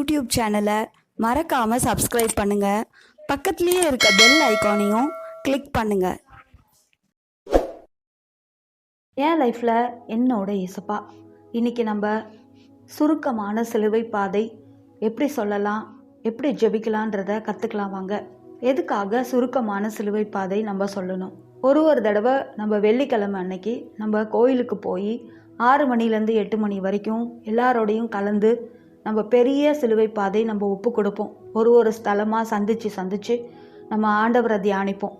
YouTube சேனலை மறக்காமல் subscribe பண்ணுங்கள் பக்கத்துலேயே இருக்க பெல் ஐக்கானையும் கிளிக் பண்ணுங்கள் என் லைஃப்பில் என்னோட இசப்பா இன்றைக்கி நம்ம சுருக்கமான சிலுவை பாதை எப்படி சொல்லலாம் எப்படி ஜெபிக்கலான்றத கற்றுக்கலாம் வாங்க. எதுக்காக சுருக்கமான சிலுவை பாதை நம்ம சொல்லணும்? ஒரு ஒரு தடவை நம்ம வெள்ளிக்கிழமை அன்னைக்கு நம்ம கோயிலுக்கு போய் ஆறு மணிலேருந்து எட்டு மணி வரைக்கும் எல்லாரோடையும் கலந்து நம்ம பெரிய சிலுவை பாதை நம்ம ஒப்பு கொடுப்போம். ஒரு ஒரு ஸ்தலமாக சந்தித்து சந்தித்து நம்ம ஆண்டவரை தியானிப்போம்.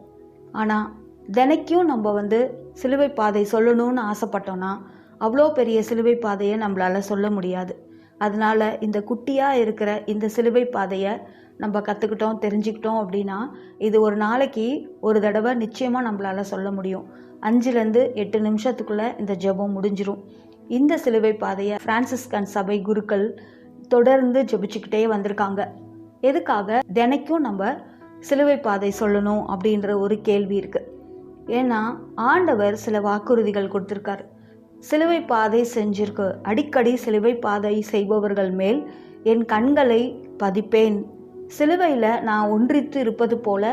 ஆனால் தினைக்கும் நம்ம வந்து சிலுவை பாதை சொல்லணும்னு ஆசைப்பட்டோன்னா அவ்வளோ பெரிய சிலுவை பாதையை நம்மளால் சொல்ல முடியாது. அதனால இந்த குட்டியாக இருக்கிற இந்த சிலுவை பாதையை நம்ம கற்றுக்கிட்டோம் தெரிஞ்சுக்கிட்டோம் அப்படின்னா இது ஒரு நாளைக்கு ஒரு தடவை நிச்சயமாக நம்மளால் சொல்ல முடியும். அஞ்சுலேருந்து எட்டு நிமிஷத்துக்குள்ளே இந்த ஜெபம் முடிஞ்சிடும் இந்த சிலுவை பாதையை பிரான்சிஸ்கன் சபை குருக்கள் தொடர்ந்து ஜெபிச்சுக்கிட்டே வந்திருக்காங்க. எதுக்காக? தினைக்கும் நம்ம சிலுவை பாதை சொல்லணும் அப்படின்ற ஒரு கேள்வி இருக்குது ஏன்னா ஆண்டவர் சில வாக்குறுதிகள் கொடுத்துருக்காரு. சிலுவை பாதை செஞ்சிருக்கு. அடிக்கடி சிலுவை பாதை செய்பவர்கள் மேல் என் கண்களை பதிப்பேன். சிலுவையில் நான் ஒன்றித்து இருப்பது போல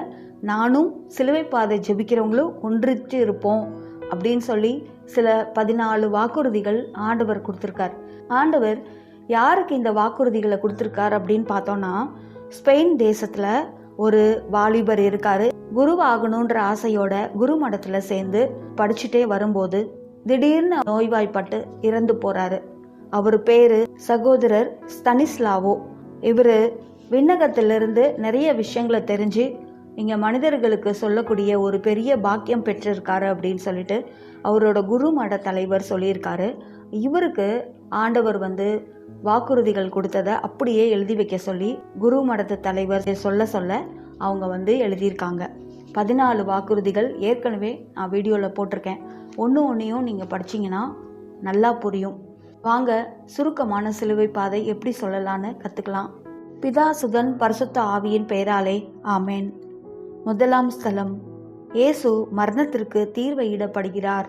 நானும் சிலுவை பாதை ஜெபிக்கிறவங்களும் ஒன்றித்து இருப்போம் அப்படின்னு சொல்லி சில பதினாலு வாக்குறுதிகள் ஆண்டவர் கொடுத்துருக்கார். ஆண்டவர் யாருக்கு இந்த வாக்குறுதிகளை கொடுத்துருக்காரு அப்படின்னு பார்த்தோன்னா ஸ்பெயின் தேசத்தில் ஒரு வாலிபர் இருக்காரு. குருவாகணுன்ற ஆசையோட குரு மடத்தில் சேர்ந்து படிச்சுட்டே வரும்போது திடீர்னு நோய்வாய்ப்பட்டு இறந்து போறாரு. அவர் பேரு சகோதரர் ஸ்தனிஸ்லாவோ இவர் விண்ணகத்திலிருந்து நிறைய விஷயங்களை தெரிஞ்சு இங்கே மனிதர்களுக்கு சொல்லக்கூடிய ஒரு பெரிய பாக்கியம் பெற்றிருக்காரு அப்படின்னு சொல்லிட்டு அவரோட குரு மட தலைவர் சொல்லியிருக்காரு. இவருக்கு ஆண்டவர் வந்து வாக்குறுதிகள் கொடுத்ததை அப்படியே எழுதி வைக்க சொல்லி குரு மடத்து தலைவர் சொல்ல சொல்ல அவங்க வந்து எழுதியிருக்காங்க. பதினாலு வாக்குறுதிகள் ஏற்கனவே நான் வீடியோவில் போட்டிருக்கேன். ஒன்று ஒன்றையும் நீங்கள் படிச்சிங்கன்னா நல்லா புரியும். வாங்க சுருக்கமான சிலுவை பாதை எப்படி சொல்லலான்னு கற்றுக்கலாம் பிதா சுதன் பரிசுத்த ஆவியின் பெயராலே ஆமேன். முதலாம் ஸ்தலம். இயேசு மரணத்திற்கு தீர்வையிடப்படுகிறார்.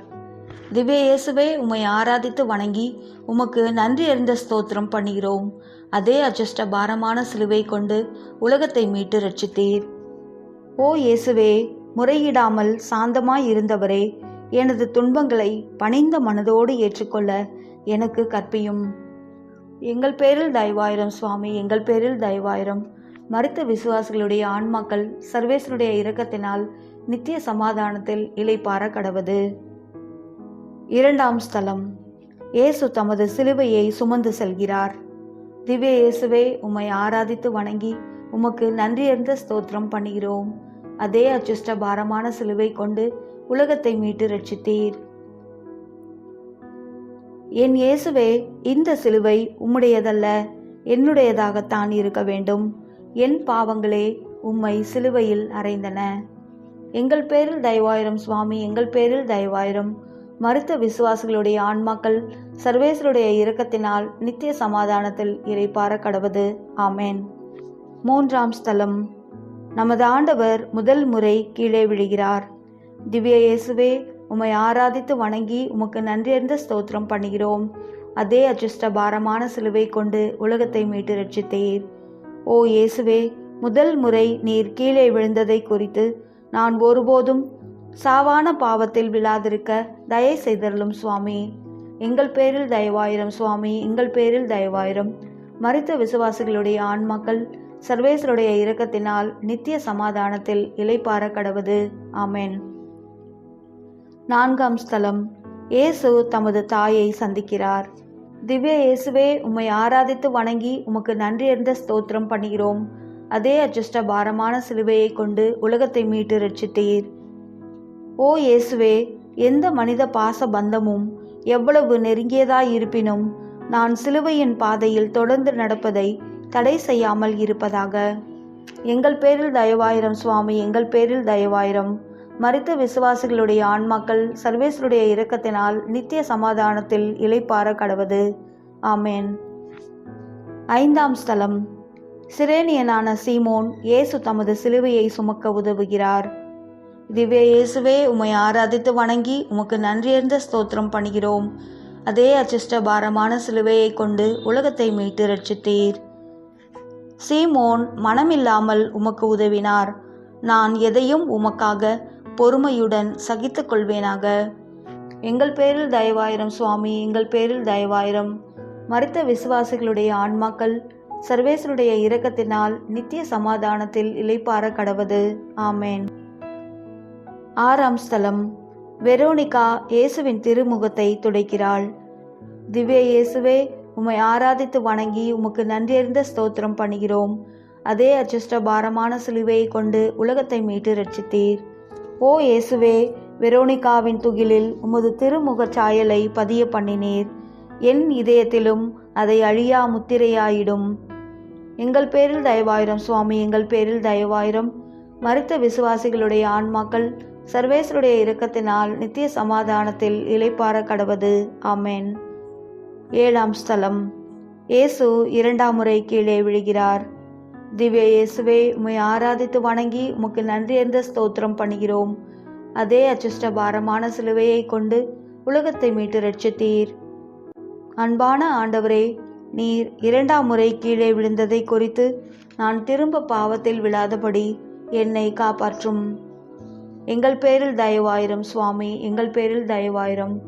திவ்ய இயேசுவே உம்மை ஆராதித்து வணங்கி உமக்கு நன்றி அறிந்த ஸ்தோத்திரம் பண்ணுகிறோம். அதே அஜஷ்ட பாரமான சிலுவை கொண்டு உலகத்தை மீட்டு ரட்சித்தீர். ஓ இயேசுவே முறையிடாமல் சாந்தமாய் இருந்தவரே எனது துன்பங்களை பணிந்த மனதோடு ஏற்றுக்கொள்ள எனக்கு கற்பியும். எங்கள் பேரில் தயவாயிரம் சுவாமி எங்கள் பேரில் தயவாயிரம். மருத்த விசுவாசிகளுடைய ஆன்மாக்கள் சர்வேசனுடைய இரக்கத்தினால் நித்திய சமாதானத்தில் இலைப்பார கடவது. இரண்டாம் ஸ்தலம். இயேசு தமது சிலுவையை சுமந்து செல்கிறார். திவ்ய இயேசுவே உம்மை ஆராதித்து வணங்கி உமக்கு நன்றியர்ந்த ஸ்தோத்திரம் பண்ணுகிறோம். அதே அச்சுஷ்ட பாரமான சிலுவை கொண்டு உலகத்தை மீட்டு ரட்சித்தீர். என் இயேசுவே இந்த சிலுவை உம்முடையதல்ல என்னுடையதாகத்தான் இருக்க வேண்டும். என் பாவங்களே உம்மை சிலுவையில் அறைந்தன. எங்கள் பேரில் தயவாயிரம் சுவாமி எங்கள் பேரில் தயவாயிரம். மறுத்த விசுவாசிகளுடைய ஆன்மாக்கள் சர்வேசருடைய இரக்கத்தினால் நித்திய சமாதானத்தில் இறைப்பார கடவது. ஆமேன். மூன்றாம் ஸ்தலம். நமது ஆண்டவர் முதல் முறை கீழே விழுகிறார். திவ்ய இயேசுவே உம்மை ஆராதித்து வணங்கி உமக்கு நன்றியறிந்த ஸ்தோத்திரம் பண்ணுகிறோம். அதே அஜுஷ்ட பாரமான சிலுவை கொண்டு உலகத்தை மீட்டு ரட்சித்தீர். ஓ இயேசுவே முதல் முறை நீர் கீழே விழுந்ததை குறித்து நான் ஒருபோதும் சாவான பாவத்தில் விழாதிருக்க தயை செய்தருளும் சுவாமி. எங்கள் பேரில் தயவாயிரம் சுவாமி எங்கள் பேரில் தயவாயிரம். மறித்த விசுவாசிகளுடைய ஆன்மாக்கள் சர்வேசருடைய இரக்கத்தினால் நித்திய சமாதானத்தில் இலைப்பார கடவது. ஆமேன். நான்காம் ஸ்தலம். இயேசு தமது தாயை சந்திக்கிறார். திவ்ய இயேசுவே உம்மை ஆராதித்து வணங்கி உமக்கு நன்றியறிந்த ஸ்தோத்திரம் பண்ணுகிறோம். அதே அஜஸ்ட பாரமான சிலுவையை கொண்டு உலகத்தை மீட்டு ரட்சித்தீர் ஓ இயேசுவே எந்த மனித பாச பந்தமும் எவ்வளவு நெருங்கியதாய் இருப்பினும் நான் சிலுவையின் பாதையில் தொடர்ந்து நடப்பதை தடை செய்யாமல் இருப்பதாக. எங்கள் பேரில் தயவாயிரம் சுவாமி எங்கள் பேரில் தயவாயிரம். மறித்த விசுவாசிகளுடைய ஆன்மாக்கள் சர்வேசருடைய இரக்கத்தினால் நித்திய சமாதானத்தில் இலைப்பார கடவது. ஆமேன். ஐந்தாம் ஸ்தலம். சிரேனியனான சீமோன் இயேசு தமது சிலுவையை சுமக்க உதவுகிறார். திவ்ய இயேசுவே உம்மை ஆராதித்து வணங்கி உமக்கு நன்றியர்ந்த ஸ்தோத்திரம் பண்ணுகிறோம் அதே அச்சிஷ்ட பாரமான சிலுவையை கொண்டு உலகத்தை மீட்டு ரட்சித்தீர் சீமோன் மனமில்லாமல் உமக்கு உதவினார். நான் எதையும் உமக்காக பொறுமையுடன் சகித்துக் கொள்வேனாக. எங்கள் பேரில் தயவாயிரம் சுவாமி எங்கள் பேரில் தயவாயிரம். மறித்த விசுவாசிகளுடைய ஆன்மாக்கள் சர்வேசருடைய இரக்கத்தினால் நித்திய சமாதானத்தில் இலைப்பார கடவது. ஆமேன். ஆறாம் ஸ்தலம். வெரோனிகா இயேசுவின் திருமுகத்தை துடைக்கிறாள். திவ்ய இயேசுவே உம்மை ஆராதித்து வணங்கி உமக்கு நன்றியறிந்த ஸ்தோத்திரம் பண்ணுகிறோம். அதே அச்சிஷ்ட பாரமான சிலுவையை கொண்டு உலகத்தை மீட்டு ரட்சித்தீர் ஓ இயேசுவே வெரோனிகாவின் துகிலில் உமது திருமுகச் சாயலை பதிய பண்ணினீர். என் இதயத்திலும் அதை அழியா முத்திரையாயிடும். எங்கள் பேரில் தயவாயிரம் சுவாமி எங்கள் பேரில் தயவாயிரம். மறித்த விசுவாசிகளுடைய ஆன்மாக்கள் சர்வேசருடைய இரக்கத்தினால் நித்திய சமாதானத்தில் இலைப்பார கடவது. ஆமேன். ஏழாம் ஸ்தலம். இயேசு இரண்டாம் முறை கீழே விழுகிறார். திவ்ய இயேசுவே உம்மை ஆராதித்து வணங்கி உமக்கு நன்றியர்ந்த ஸ்தோத்திரம் பண்ணுகிறோம். அதே அச்சுஷ்ட பாரமான சிலுவையை கொண்டு உலகத்தை மீட்டு ரட்சித்தீர் அன்பான ஆண்டவரே நீர் இரண்டாம் முறை கீழே விழுந்ததை குறித்து நான் திரும்ப பாவத்தில் விழாதபடி என்னை காப்பாற்றும். எங்கள் பேரில் தயவாயிரம் சுவாமி எங்கள் பேரில் தயவாயிரம்.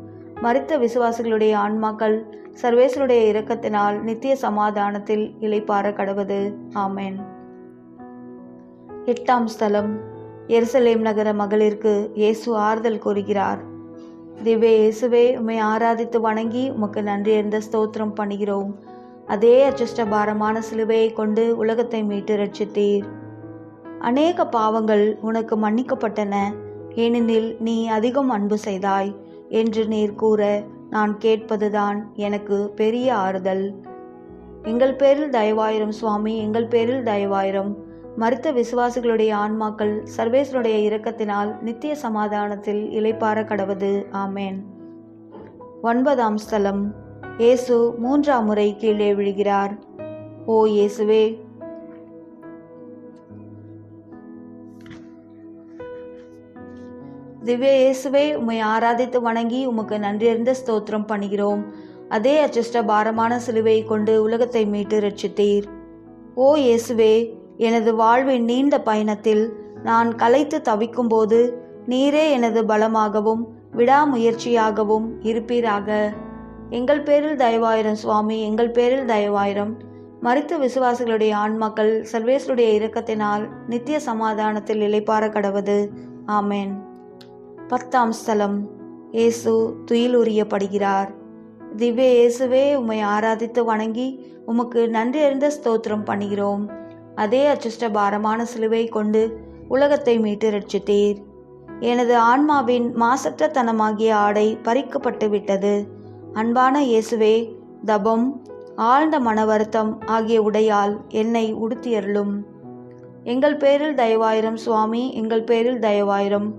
மறித்த விசுவாசிகளுடைய ஆன்மாக்கள் சர்வேசருடைய இரக்கத்தினால் நித்திய சமாதானத்தில் இளைப்பாற கடவது. ஆமேன். எட்டாம் ஸ்தலம். எருசலேம் நகர மகளிருக்கு இயேசு ஆறுதல் கூறுகிறார். திவ்ய இயேசுவே உம்மை ஆராதித்து வணங்கி உமக்கு நன்றி ஸ்தோத்திரம் பண்ணுகிறோம். அதே அச்சஷ்ட பாரமான சிலுவையை கொண்டு உலகத்தை மீட்டு ரட்சித்தீர் அநேக பாவங்கள் உனக்கு மன்னிக்கப்பட்டன. ஏனெனில் நீ அதிகம் அன்பு செய்தாய் என்று நீர் கூற நான் கேட்பதுதான் எனக்கு பெரிய ஆறுதல். எங்கள் பேரில் தயவாயிரம் சுவாமி எங்கள் பேரில் தயவாயிரம். மறுத்த விசுவாசிகளுடைய ஆன்மாக்கள் சர்வேசனுடைய இரக்கத்தினால் நித்திய சமாதானத்தில் இலைப்பார கடவது. ஆமேன். ஒன்பதாம் ஸ்தலம். இயேசு மூன்றாம் முறை கீழே விழுகிறார். ஓ இயேசுவே திவ்ய இயேசுவே உம்மை ஆராதித்து வணங்கி உமக்கு நன்றியறிந்த ஸ்தோத்திரம் பண்ணுகிறோம். அதே அச்சிஷ்ட பாரமான சிலுவையை கொண்டு உலகத்தை மீட்டு ரட்சித்தீர் ஓ இயேசுவே எனது வாழ்வின் நீண்ட பயணத்தில் நான் கலைத்து தவிக்கும்போது நீரே எனது பலமாகவும் விடாமுயற்சியாகவும் இருப்பீராக. எங்கள் பேரில் தயவாயிரம் சுவாமி எங்கள் பேரில் தயவாயிரம். மறித்த விசுவாசிகளுடைய ஆன்மாக்கள் சர்வேசருடைய இரக்கத்தினால் நித்திய சமாதானத்தில் இளைப்பாற கடவது. ஆமேன். பத்தாம் ஸ்தலம். இயேசு துயில் உரியப்படுகிறார் திவ்ய இயேசுவே உம்மை ஆராதித்து வணங்கி உமக்கு நன்றி அறிந்த ஸ்தோத்திரம் பண்ணுகிறோம். அதே அச்சுஷ்ட பாரமான சிலுவை கொண்டு உலகத்தை மீட்டு ரட்சித்தீர். எனது ஆன்மாவின் மாசற்ற தனமாகிய ஆடை பறிக்கப்பட்டு விட்டது அன்பான இயேசுவே தபம் ஆழ்ந்த மன வருத்தம் ஆகிய உடையால் என்னை உடுத்தியருளும். எங்கள் பேரில் தயவாயிரம் சுவாமி எங்கள் பேரில் தயவாயிரம்.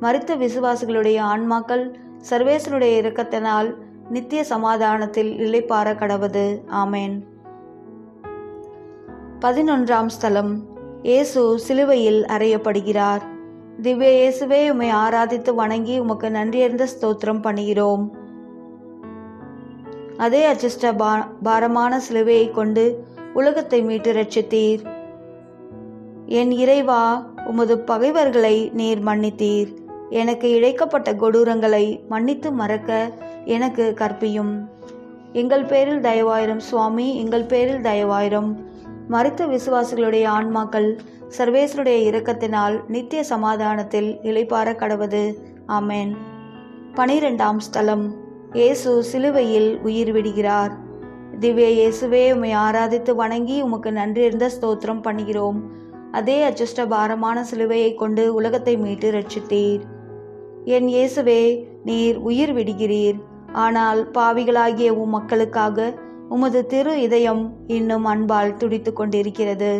மறுத்த விசுவாசிகளுடைய ஆன்மாக்கள் சர்வேசனுடைய இரக்கத்தினால் நித்திய சமாதானத்தில் இளைப்பாற கடவது. ஆமேன். பதினொன்றாம் ஸ்தலம். இயேசு சிலுவையில் அறையப்படுகிறார். திவ்ய இயேசுவே உம்மை ஆராதித்து வணங்கி உமக்கு நன்றியறிந்த ஸ்தோத்திரம் பண்ணுகிறோம். அதே அச்சிஷ்ட பா பாரமான சிலுவையை கொண்டு உலகத்தை மீட்டு ரட்சித்தீர் என் இறைவா உமது பகைவர்களை நீர் மன்னித்தீர். எனக்கு இழைக்கப்பட்ட கொடூரங்களை மன்னித்து மறக்க எனக்கு கற்பியும். எங்கள் பேரில் தயவாயிரம் சுவாமி எங்கள் பேரில் தயவாயிரம். மறுத்த விசுவாசிகளுடைய ஆன்மாக்கள் சர்வேசருடைய இரக்கத்தினால் நித்திய சமாதானத்தில் இளைப்பாற கடவது. ஆமேன். பனிரெண்டாம் ஸ்தலம். இயேசு சிலுவையில் உயிர் விடுகிறார். திவ்ய இயேசுவே உம்மை ஆராதித்து வணங்கி உமக்கு நன்றியிருந்த ஸ்தோத்திரம் பண்ணுகிறோம். அதே அச்சிஷ்ட பாரமான சிலுவையை கொண்டு உலகத்தை மீட்டு ரட்சித்தீர் என் இயேசுவே நீர் உயிர் விடுகிறீர். ஆனால் பாவிகளாகிய உம் மக்களுக்காக உமது திரு இதயம் இன்னும் அன்பால் துடித்து கொண்டிருக்கிறது.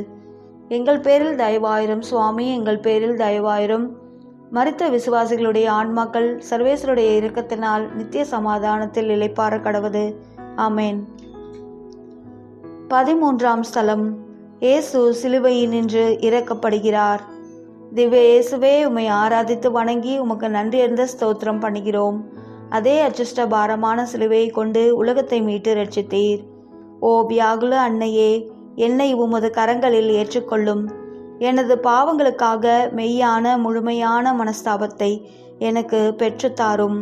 எங்கள் பேரில் தயவாயிரம் சுவாமி எங்கள் பேரில் தயவாயிரம். மறித்த விசுவாசிகளுடைய ஆன்மாக்கள் சர்வேசருடைய இறக்கத்தினால் நித்திய சமாதானத்தில் இழைப்பார கடவது. ஆமேன். பதிமூன்றாம் ஸ்தலம். இயேசு சிலுவையில் நின்று இறக்கப்படுகிறார். திவ்ய இயேசுவே உம்மை ஆராதித்து வணங்கி உமக்கு நன்றி அறிந்த ஸ்தோத்திரம் பண்ணுகிறோம். அதே அச்சிஷ்ட பாரமான சிலுவையை கொண்டு உலகத்தை மீட்டு ரட்சித்தீர். ஓ பியாகுல அன்னையே என்னை உமது கரங்களில் ஏற்றுக்கொள்ளும். எனது பாவங்களுக்காக மெய்யான முழுமையான மனஸ்தாபத்தை எனக்கு பெற்றுத்தாரும்.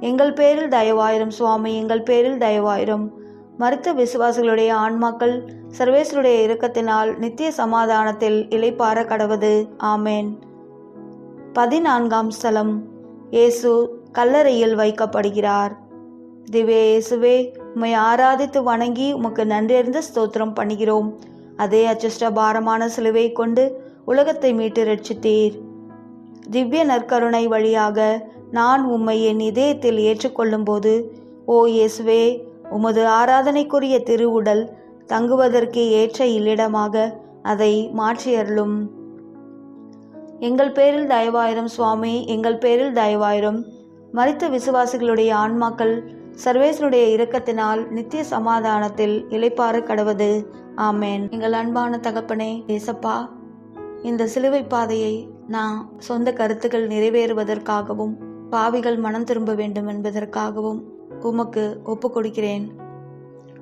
எங்கள் பேரில் தயவாயிரும் சுவாமி எங்கள் பேரில் தயவாயிரும். மருத்துவ விசுவாசிகளுடைய ஆன்மாக்கள் சர்வேஸ்வருடைய இரக்கத்தினால் நித்திய சமாதானத்தில் இளைப்பார கடவது. ஆமேன். பதினான்காம் ஸ்தலம் இயேசு கல்லறையில் வைக்கப்படுகிறார். திவ்ய இயேசுவே உம்மை ஆராதித்து வணங்கி உமக்கு நன்றியறிந்த ஸ்தோத்திரம் பண்ணுகிறோம். அதே அச்சஷ்ட பாரமான சிலுவை கொண்டு உலகத்தை மீட்டு ரட்சித்தீர். திவ்ய நற்கருணை வழியாக நான் உம்மை என் இதயத்தில் ஏற்றுக்கொள்ளும்போது ஓ இயேசுவே உமது ஆராதனைக்குரிய திருவுடல் தங்குவதற்கு ஏற்ற இல்லிடமாக அதை மாற்றியருளும். எங்கள் பேரில் தயவாயிரம் சுவாமி எங்கள் பேரில் தயவாயிரம். மறித்த விசுவாசிகளுடைய ஆன்மாக்கள் சர்வேசனுடைய இரக்கத்தினால் நித்திய சமாதானத்தில் இலைப்பாறு கடவது. ஆமேன். எங்கள் அன்பான தகப்பனே ஏசப்பா இந்த சிலுவை பாதையை நான் சொந்த கருத்துக்கள் நிறைவேறுவதற்காகவும் பாவிகள் மனம் திரும்ப வேண்டும் என்பதற்காகவும் உமக்கு ஒப்பு கொடுக்கிறேன்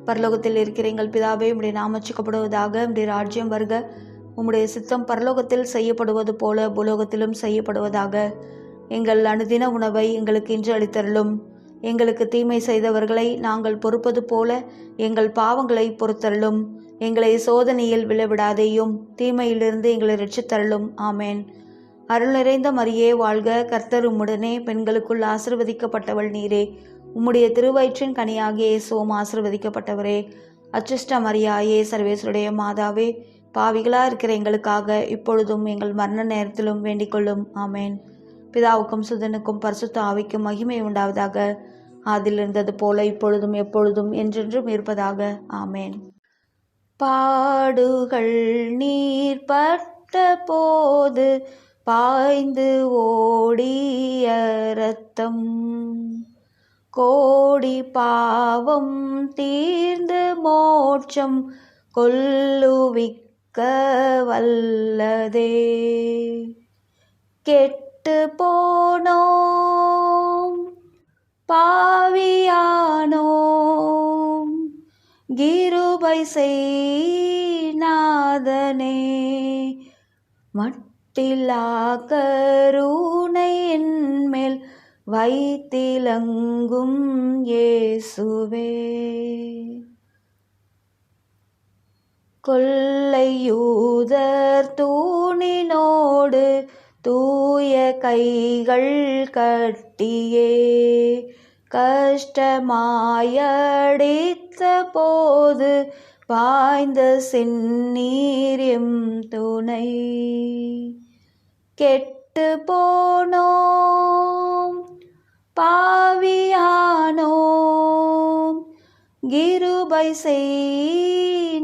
பரலோகத்தில் இருக்கிற எங்கள் பிதாவே உம்முடைய நாமச்சிக்கப்படுவதாக உடைய ராஜ்யம் வருக. உம்முடைய சித்தம் பரலோகத்தில் செய்யப்படுவது போல பூலோகத்திலும் செய்யப்படுவதாக. எங்கள் அனுதின உணவை எங்களுக்கு இன்று அளித்தருளும். எங்களுக்கு தீமை செய்தவர்களை நாங்கள் பொறுப்பது போல எங்கள் பாவங்களை பொறுத்தருளும். எங்களை சோதனையில் விழவிடாதேயும் தீமையிலிருந்து எங்களை ரட்சித்தருளும். ஆமேன். அருள் நிறைந்த மரியே வாழ்க. கர்த்தரும் உடனே பெண்களுக்குள் ஆசிர்வதிக்கப்பட்டவள் நீரே. உம்முடைய திருவயிற்றின் கனியாகிய இயேசுவும் ஆசிர்வதிக்கப்பட்டவரே. அச்சிஷ்ட மரியாயே சர்வேஸ்வருடைய மாதாவே பாவிகளாக இருக்கிற எங்களுக்காக இப்பொழுதும் எங்கள் மரண நேரத்திலும் வேண்டிக்கொள்ளும் ஆமேன். பிதாவுக்கும் சுதனுக்கும் பரிசுத்த ஆவிக்கும் மகிமை உண்டாவதாக. அதில் இருந்தது போல இப்பொழுதும் எப்பொழுதும் என்றென்றும் இருப்பதாக. ஆமேன். பாடுகள் நீர் பட்ட போது பாய்ந்து ஓடிய ரத்தம் கோடி பாவம் தீர்ந்து மோட்சம் கொல்லுவிக்க வல்லதே. கெட்டு போனோம் பாவியானோம் கிருபை செய்நாதனே. மட்டிலா கருணை என்மேல் வைத்திலங்கும் இயேசுவே. கொள்ளையூதர் தூணினோடு தூய கைகள் கட்டியே. கஷ்டமாயடித்த போது பாய்ந்த சின்னீரியம் துணை. கெட்டு போனோ கிருபை செய்நாதனே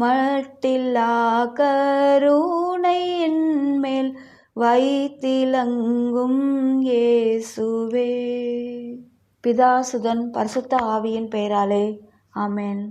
மட்டில்லா கருணை என்மேல் வைத்திலங்கும் இயேசுவே. பிதாசுதன் பரிசுத்த ஆவியின் பெயராலே ஆமேன்.